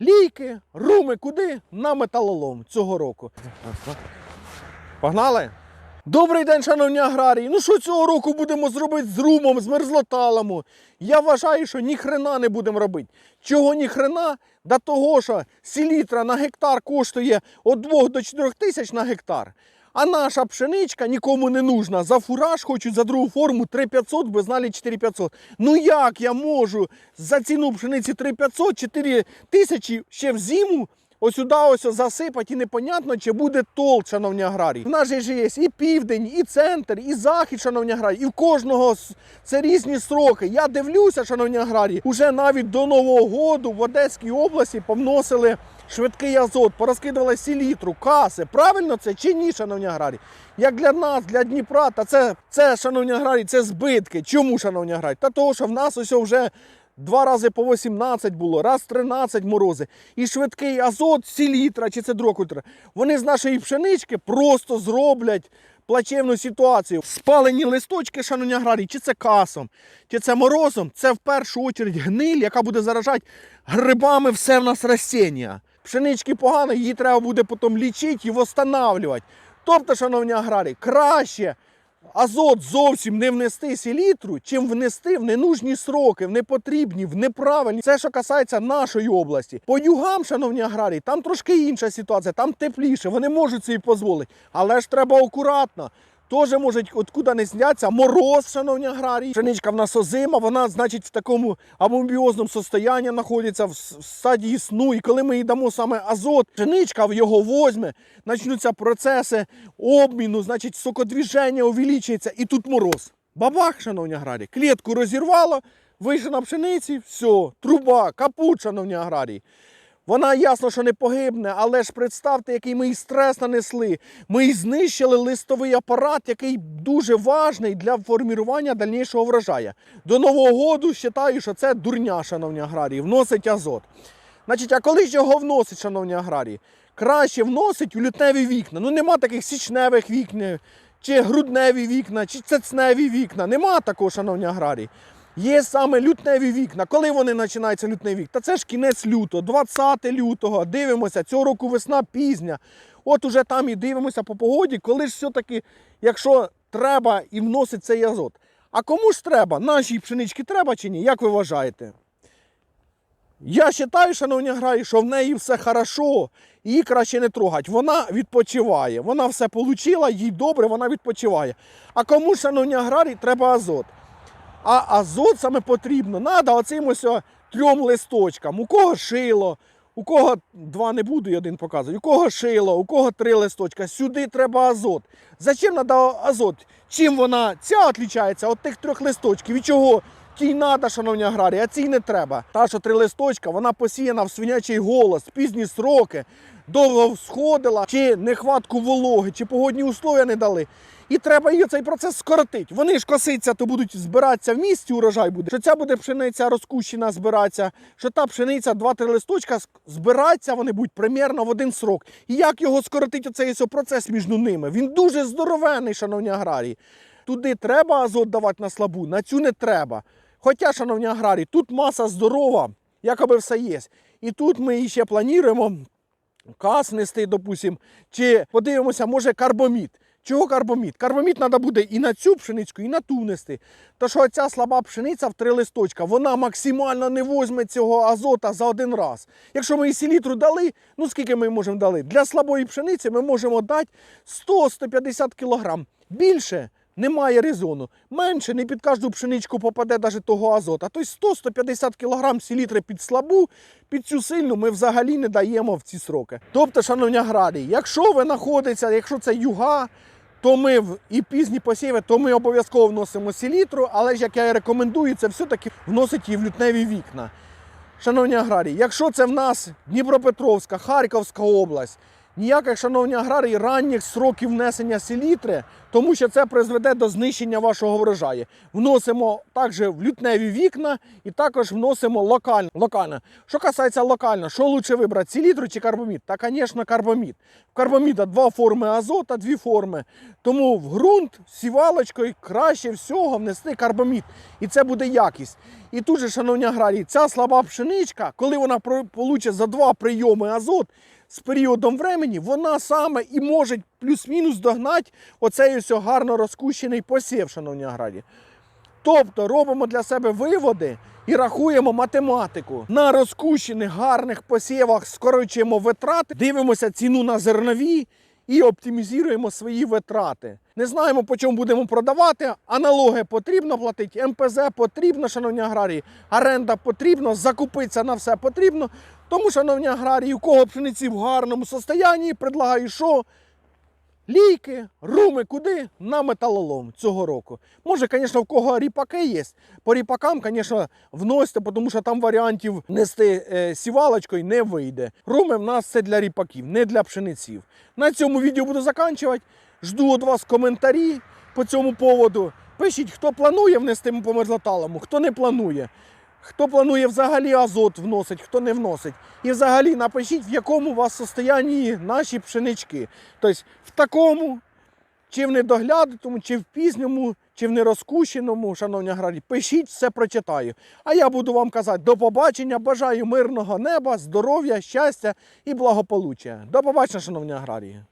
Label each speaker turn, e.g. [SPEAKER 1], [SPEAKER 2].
[SPEAKER 1] Лійки, руми куди? На металолом цього року. Погнали? Добрий день, шановні аграрії. Ну що цього року будемо зробити з румом, з мерзлоталами? Я вважаю, що ні хрена не будемо робити. Чого ні хрена? До того, що селітра на гектар коштує від 2 до 4 тисяч на гектар. А наша пшеничка нікому не нужна. За фураж хочуть за другу форму 3500, ви знали 4500. Ну як я можу за ціну пшениці 3500, 4000 ще в зиму ось сюди ось засипати і непонятно, чи буде толк, шановні аграрії. В нас же є і південь, і центр, і захід, шановні аграрії, і в кожного це різні сроки. Я дивлюся, шановні аграрії, уже навіть до Нового року в Одеській області повносили швидкий азот, порозкидували селітру, каси. Правильно це чи ні, шановні аграрії? Як для нас, для Дніпра, та це, це шановні аграрії, це збитки. Чому, шановні аграрії? Та того, що в нас ось вже Два рази по 18 було, раз 13 морози. І швидкий азот, селітра чи це дрокультра. Вони з нашої пшенички просто зроблять плачевну ситуацію. Спалені листочки, шановні аграрії, чи це касом, чи це морозом, це в першу чергу гниль, яка буде заражати грибами все в нас растіння. Пшенички погано, її треба буде потім лічити і восстанавлювати. Тобто, шановні аграрії, краще азот зовсім не внести селітру, чим внести в ненужні сроки, в непотрібні, в неправильні. Це що касається нашої області. По югам, шановні аграрії, там трошки інша ситуація, там тепліше, вони можуть собі дозволити. Але ж треба акуратно. Теж може откуда не зняться мороз, шановні аграрії. Пшеничка в нас озима, вона, значить, в такому амобіозному состоянні знаходиться в стадії сну. І коли ми їй дамо саме азот, пшеничка в його возьме, почнуться процеси обміну, значить, сокодвіження увеличується, і тут мороз. Бабах, шановні аграрії, клітку розірвало, вийшли на пшениці, все, труба, капут, шановні аграрії. Вона ясно, що не погибне, але ж представте, який ми їй стрес нанесли. Ми їй знищили листовий апарат, який дуже важний для формування дальнішого врожаю. До Нового року вважаю, що це дурня, шановні аграрії, вносить азот. Значить, а коли ж його вносить, шановні аграрії? Краще вносить у лютневі вікна. Ну нема таких січневих вікн, чи грудневі вікна, чи цецневі вікна. Нема такого, шановні аграрії. Є саме лютневі вікна. Коли вони починаються лютневі вікна? Та це ж кінець лютого, 20 лютого. Дивимося, цього року весна пізня. От уже там і дивимося по погоді, коли ж все-таки, якщо треба і вносить цей азот. А кому ж треба? Нашій пшенички треба чи ні? Як ви вважаєте? Я вважаю, шановні аграрії, що в неї все хорошо, її краще не трогати. Вона відпочиває. Вона все отримала, їй добре, вона відпочиває. А кому, шановні аграрії, треба азот? А азот саме потрібно. Надо оцим ось трьом листочкам. У кого шило, у кого два не буду, я один показую. У кого шило, у кого три листочка. Сюди треба азот. Зачем треба азот? Чим вона ця відрізняється від тих трьох листочків? І чого? Тій надо, шановні аграрії, а цій не треба. Та, що три листочка, вона посіяна в свинячий голос, пізні сроки, довго всходила, чи нехватку вологи, чи погодні условия не дали. І треба її цей процес скоротити. Вони ж коситься, то будуть збиратися в місті, урожай буде. Що ця буде пшениця розкущена збиратися, що та пшениця два-три листочка збиратися, вони будуть примерно в один срок. І як його скоротити, оцей процес між ними? Він дуже здоровенний, шановні аграрії. Туди треба азот давати на слабу, на цю не треба. Хоча, шановні аграрії, тут маса здорова, якоби все є. І тут ми ще плануємо каз нести, допустим, чи подивимося, може карбомід. Чого карбомід? Карбомід треба буде і на цю пшеницьку, і на ту нести. То що ця слаба пшениця в три листочка, вона максимально не возьме цього азота за один раз. Якщо ми їй селітру дали, ну скільки ми можемо дали? Для слабої пшениці ми можемо дати 100-150 кг. Більше немає резону. Менше не під кожну пшеничку попаде навіть того азота. Тобто 100-150 кг селітри під слабу, під цю сильну ми взагалі не даємо в ці сроки. Тобто, шановні аграрії, якщо ви знаходиться, якщо це юга, то ми і пізні посіви, то ми обов'язково вносимо селітру, але ж як я і рекомендую, це все-таки вносить її в лютневі вікна. Шановні аграрії, якщо це в нас Дніпропетровська, Харківська область, ніяких, шановні аграрії, ранніх сроків внесення селітри, тому що це призведе до знищення вашого врожаю. Вносимо також в лютневі вікна і також вносимо локально. локально. Що касається локально, що лучше вибрати, селітру чи карбамід? Та, звісно, карбамід. В карбаміда два форми азота, дві форми. Тому в ґрунт сівалочкою краще всього внести карбамід. І це буде якість. І тут же, шановні аграрії, ця слаба пшеничка, коли вона получить за два прийоми азот, з періодом времени вона саме і може плюс-мінус догнати оцей ось гарно розкущений посів, шановні аграрії. Тобто робимо для себе виводи і рахуємо математику. На розкущених гарних посівах скорочуємо витрати, дивимося ціну на зернові і оптимізуємо свої витрати. Не знаємо, по чому будемо продавати. Аналоги потрібно платити, МПЗ потрібно, шановні аграрії, оренда потрібно, закупитися на все потрібно. Тому, шановні аграрії, у кого пшениці в гарному состоянні, предлагаю, що Лійки, руми куди? На металолом цього року. Може, звісно, в кого ріпаки є. По ріпакам, звісно, вносьте, тому що там варіантів нести е, сівалочкою не вийде. Руми в нас це для ріпаків, не для пшениців. На цьому відео буду закінчувати. Жду від вас коментарі по цьому поводу. Пишіть, хто планує внести по мерзлоталому, хто не планує. Хто планує взагалі азот вносить, хто не вносить. І взагалі напишіть, в якому у вас состоянні наші пшенички. Тобто в такому, чи в недоглядному, чи в пізньому, чи в нерозкущеному, шановні аграрії, пишіть, все прочитаю. А я буду вам казати до побачення, бажаю мирного неба, здоров'я, щастя і благополуччя. До побачення, шановні аграрії.